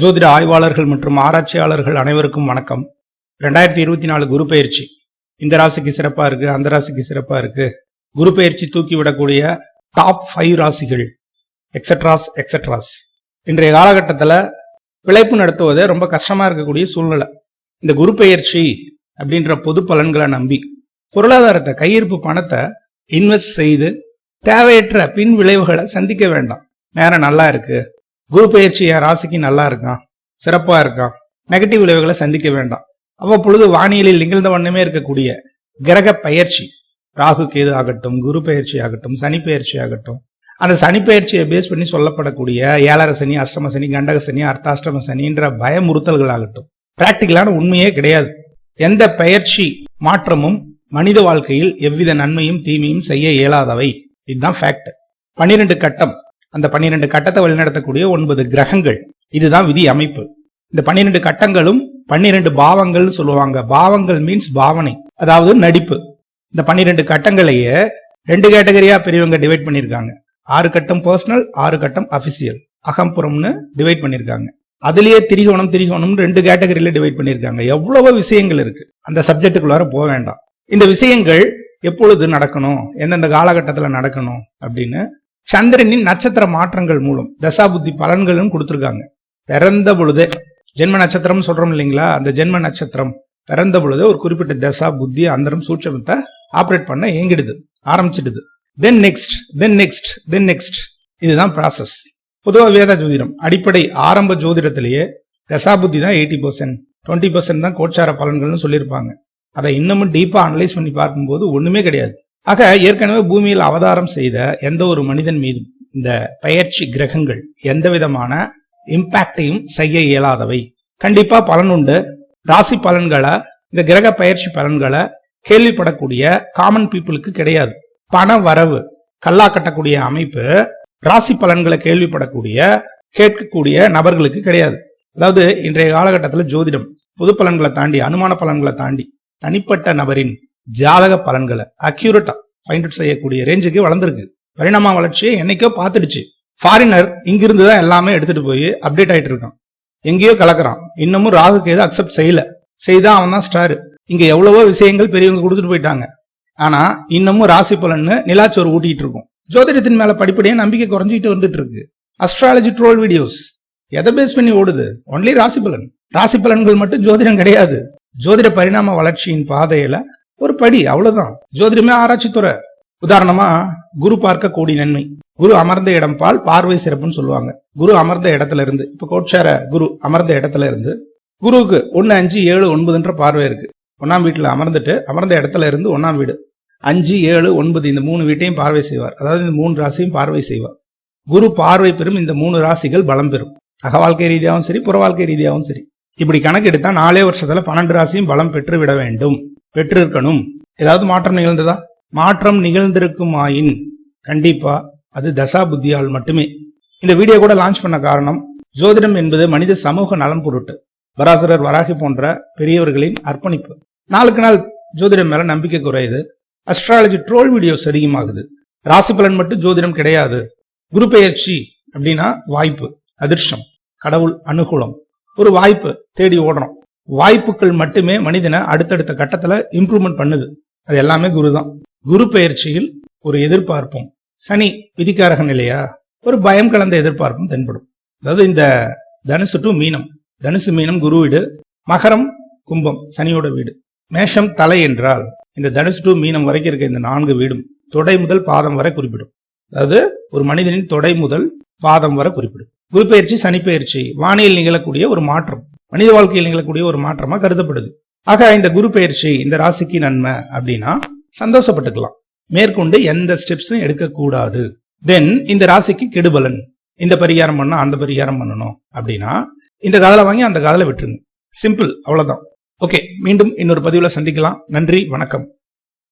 ஜோதிட ஆய்வாளர்கள் மற்றும் ஆராய்ச்சியாளர்கள் அனைவருக்கும் வணக்கம். ரெண்டாயிரத்தி இருபத்தி நாலு குரு பயிற்சி. இந்த ராசிக்கு சிறப்பா இருக்கு அந்த ராசிக்கு சிறப்பா இருக்கு. குரு பயிற்சி தூக்கி விடக்கூடிய டாப் ஃபைவ் ராசிகள். எக்ஸட்ராஸ் எக்ஸட்ராஸ் இன்றைய காலகட்டத்தில் பிழைப்பு நடத்துவது ரொம்ப கஷ்டமா இருக்கக்கூடிய சூழ்நிலை. இந்த குரு பயிற்சி அப்படின்ற பொது பலன்களை நம்பி பொருளாதாரத்தை கையிருப்பு பணத்தை இன்வெஸ்ட் செய்து தேவையற்ற பின் விளைவுகளை சந்திக்க வேண்டாம். நேரம் நல்லா இருக்கு. குரு பயிற்சி என் ராசிக்கு நல்லா இருக்கான் சிறப்பா இருக்கான் நெகட்டிவ் விளைவுகளை சந்திக்க வேண்டாம். அவ்வப்பொழுது வானியலில் நிகழ்ந்த வண்ணமே இருக்கக்கூடிய கிரக பயிற்சி ராகு கேது ஆகட்டும் குரு பயிற்சி ஆகட்டும் சனி பயிற்சி ஆகட்டும். அந்த சனி பயிற்சியை பேஸ் பண்ணி சொல்லப்படக்கூடிய ஏழரை சனி அஷ்டம சனி கண்டக சனி அர்த்தாஷ்டம சனின்ற பயமுறுத்தல்கள் ஆகட்டும். பிராக்டிக்கலான உண்மையே கிடையாது. எந்த பயிற்சி மாற்றமும் மனித வாழ்க்கையில் எவ்வித நன்மையும் தீமையும் செய்ய இயலாதவை. இதுதான் ஃபேக்ட் பன்னிரெண்டு கட்டம். அந்த பன்னிரெண்டு கட்டத்தை வழிநடத்தக்கூடிய ஒன்பது கிரகங்கள். இதுதான் விதி அமைப்பு. இந்த பன்னிரெண்டு கட்டங்களும் பன்னிரெண்டு பாவங்கள் சொல்லுவாங்க. பாவங்கள் மீன்ஸ் பாவனை அதாவது நடிப்பு. இந்த பன்னிரெண்டு கட்டங்களையே ரெண்டு கேட்டகரியா பெரியவங்க டிவைட் பண்ணிருக்காங்க ஆறு கட்டம் பர்சனல் ஆறு கட்டம் அபிஷியல் அகம்புறம்னு டிவைட் பண்ணிருக்காங்க அதுலயே திரிகோணம் திரிகோணம் ரெண்டு கேட்டகரியில டிவைட் பண்ணிருக்காங்க எவ்வளவோ விஷயங்கள் இருக்கு. அந்த சப்ஜெக்டுக்குள்ளார போக வேண்டாம். இந்த விஷயங்கள் எப்பொழுது நடக்கணும்? எந்தெந்த காலகட்டத்துல நடக்கணும்? அப்படின்னு சந்திரனின் நட்சத்திர மாற்றங்கள் மூலம் தசாபுத்தி பலன்களும் கொடுத்துருக்காங்க. பிறந்த பொழுதே ஜென்ம நட்சத்திரம் சொல்றோம் இல்லைங்களா? அந்த ஜென்ம நட்சத்திரம் பிறந்த பொழுது ஒரு குறிப்பிட்ட தசா புத்தி அந்தரம் சூட்சமத்தை ஆப்ரேட் பண்ண ஏங்கிடுது ஆரம்பிச்சிடுது. Then next then next then next இதுதான் ப்ராசஸ் பொதுவாக வேத ஜோதிடம் அடிப்படை ஆரம்ப ஜோதிடத்திலேயே தசாபுத்தி தான் எயிட்டி பர்சன்ட் டுவெண்ட்டி பர்சன்ட் தான் கோச்சார பலன்கள்னு சொல்லியிருப்பாங்க. அதை இன்னமும் டீப்பா அனலைஸ் பண்ணி பார்க்கும்போது ஒண்ணுமே கிடையாது. ஆக ஏற்கனவே பூமியில் அவதாரம் செய்த எந்த ஒரு மனிதன் மீதும் இந்த பயிற்சி கிரகங்கள் எந்த விதமான இம்பாக்டையும் செய்ய இயலாதவை. கண்டிப்பா பலனுண்டு ராசி பலன்களை இந்த கிரக பயிற்சி பலன்களை கேள்விப்படக்கூடிய காமன் பீப்புளுக்கு கிடையாது. பண வரவு கல்லா கட்டக்கூடிய அமைப்பு ராசி பலன்களை கேள்விப்படக்கூடிய கேட்கக்கூடிய நபர்களுக்கு கிடையாது. அதாவது இன்றைய காலகட்டத்தில் ஜோதிடம் பொது பலன்களை தாண்டி அனுமான பலன்களை தாண்டி தனிப்பட்ட நபரின் ஜாதக பலன்களை அக்யூரேட்டா ஃபைண்ட் அவுட் செய்யக்கூடிய ரேஞ்சுக்கு வளர்ந்துருக்கு. பரிணாம வளர்ச்சியை என்னைக்கோ பார்த்துடுச்சு. ஃபாரினர் இங்கிருந்து தான் எல்லாமே எடுத்துட்டு போய் அப்டேட் ஆயிட்டு இருக்கான். எங்கேயோ கலக்குறான். இன்னமும் ராகு கேது அக்செப்ட் செய்யல. செய்தா அவன் தான் ஸ்டார் இங்க எவ்வளவோ விஷயங்கள் பெரியவங்க கொடுத்துட்டு போயிட்டாங்க. ஆனா இன்னமும் ராசி பலன்னு நிலாச்சோறு ஊட்டிட்டு இருக்கும். ஜோதிடத்தின் மேல படிப்படியே நம்பிக்கை குறைஞ்சிட்டு வந்துட்டு இருக்கு. அஸ்ட்ராலஜி ட்ரோல் வீடியோஸ் எதை பேஸ் பண்ணி ஓடுது? ஒன்லி ராசி பலன். ராசி பலன்கள் மட்டும் ஜோதிடம் கிடையாது. ஜோதிட பரிணாம வளர்ச்சியின் பாதையில ஒரு படி அவ்வளவுதான். ஜோதிடமே ஆராய்ச்சி துறை. உதாரணமா குரு பார்க்க கூடி நன்மை. குரு அமர்ந்த இடம் பால் பார்வை சிறப்புன்னு சொல்லுவாங்க. குரு அமர்ந்த இடத்துல இருந்து இப்ப கோட்சார குரு அமர்ந்த இடத்துல இருந்து குருவுக்கு ஒன்னு அஞ்சு ஏழு ஒன்பதுன்ற பார்வை இருக்கு. ஒன்னாம் வீட்டுல அமர்ந்துட்டு அமர்ந்த இடத்துல இருந்து ஒன்னாம் வீடு. அஞ்சு ஏழு ஒன்பது இந்த மூணு வீட்டையும் பார்வை செய்வார். அதாவது இந்த மூணு ராசியும் பார்வை செய்வார். குரு பார்வை பெறும் இந்த மூணு ராசிகள் பலம் பெறும். அக வாழ்க்கை ரீதியாகவும் சரி புற வாழ்க்கை ரீதியாகவும் சரி. இப்படி கணக்கு எடுத்தா நாலே வருஷத்துல பன்னெண்டு ராசியும் பலம் பெற்று விட வேண்டும். பெற்றிருக்கணும். ஏதாவது மாற்றம் நிகழ்ந்ததா? மாற்றம் நிகழ்ந்திருக்குமாயின் கண்டிப்பா அது தசா புத்தியால் மட்டுமே. இந்த வீடியோ கூட லான்ச் பண்ண காரணம் ஜோதிடம் என்பது மனித சமூக நலன் பொருட்டு பராசரர் வராகி போன்ற பெரியவர்களின் அர்ப்பணிப்பு. நாளுக்கு நாள் ஜோதிடம் மேல நம்பிக்கை குறையுது. அஸ்ட்ராலஜி ட்ரோல் வீடியோஸ் அதிகமாகுது ராசி பலன் மட்டும் ஜோதிடம் கிடையாது. குரு பெயர்ச்சி அப்படின்னா வாய்ப்பு அதிர்ஷ்டம் கடவுள் அனுகூலம். ஒரு வாய்ப்பு தேடி ஓடணும். வாய்ப்புகள் மட்டுமே மனிதனை அடுத்தடுத்த கட்டத்துல இம்ப்ரூவ்மெண்ட் பண்ணுது. அது எல்லாமே குரு தான் குரு பயிற்சியில் ஒரு எதிர்பார்ப்பும். சனி விதிக்காரகன் இல்லையா? ஒரு பயம் கலந்த எதிர்பார்ப்பும் தென்படும். அதாவது இந்த தனுசு டு மீனம். தனுசு மீனம் குரு வீடு. மகரம் கும்பம் சனியோட வீடு. மேஷம் தலை என்றால் இந்த தனுசு டு மீனம் வரைக்கும் இருக்க இந்த நான்கு வீடும் தொடை முதல் பாதம் வரை குறிப்பிடும். அதாவது ஒரு மனிதனின் தொடை முதல் பாதம் வரை குறிப்பிடும். குரு பயிற்சி சனி பயிற்சி வானியில் நிகழக்கூடிய ஒரு மாற்றம். மனித வாழ்க்கையில் நிகழக்கூடிய ஒரு மாற்றமா கருதப்படுது. ஆக இந்த குரு பயிற்சி இந்த ராசிக்கு நன்மை அப்படின்னா சந்தோஷப்பட்டுக்கலாம். மேற்கொண்டு எந்த ஸ்டெப்ஸும் எடுக்கக்கூடாது. தென் இந்த ராசிக்கு கெடுபலன் இந்த பரிகாரம் பண்ணா அந்த பரிகாரம் பண்ணணும் அப்படின்னா இந்த காதலை வாங்கி அந்த காதலை விட்டுருங்க. சிம்பிள் அவ்வளவுதான். ஓகே மீண்டும் இன்னொரு பதிவுல சந்திக்கலாம். நன்றி வணக்கம்.